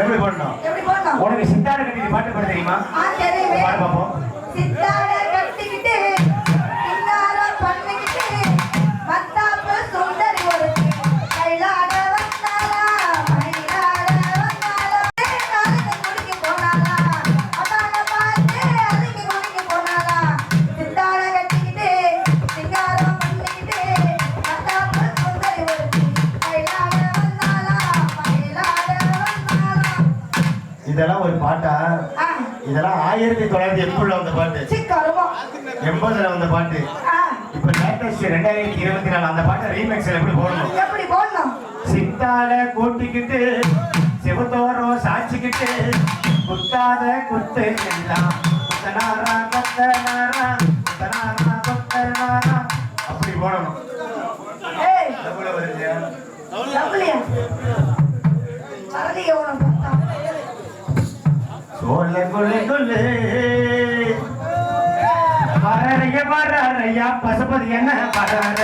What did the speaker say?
எப்படி போடணும்? உனக்கு சித்தாடு கட்டி பாட்டு பாட தெரியுமா? பாடு சித்தாட இதெல்லாம் ஒரு பாட்டா? இதெல்லாம் ஆயிரத்தி தொள்ளாயிரத்தி எண்பதுல வந்த பாட்டு. எண்பதுல வந்த பாட்டு. இப்ப லேட்டஸ்ட் ரெண்டாயிரத்தி இருபத்தி நாலு அந்த பாட்டை ரீமேக்ஸ்ல எப்படி போடணும்? எப்படி போடணும்? சித்தால கூட்டிக்கிட்டு சிவத்தோரம் சாச்சிக்கிட்டு குத்தாத குத்து எல்லாம். அப்படி போடணும். ஏய். சோழ கொள்ளு கொள்ளு. வரறைய வரையா பசுபதி என்ன? வரைய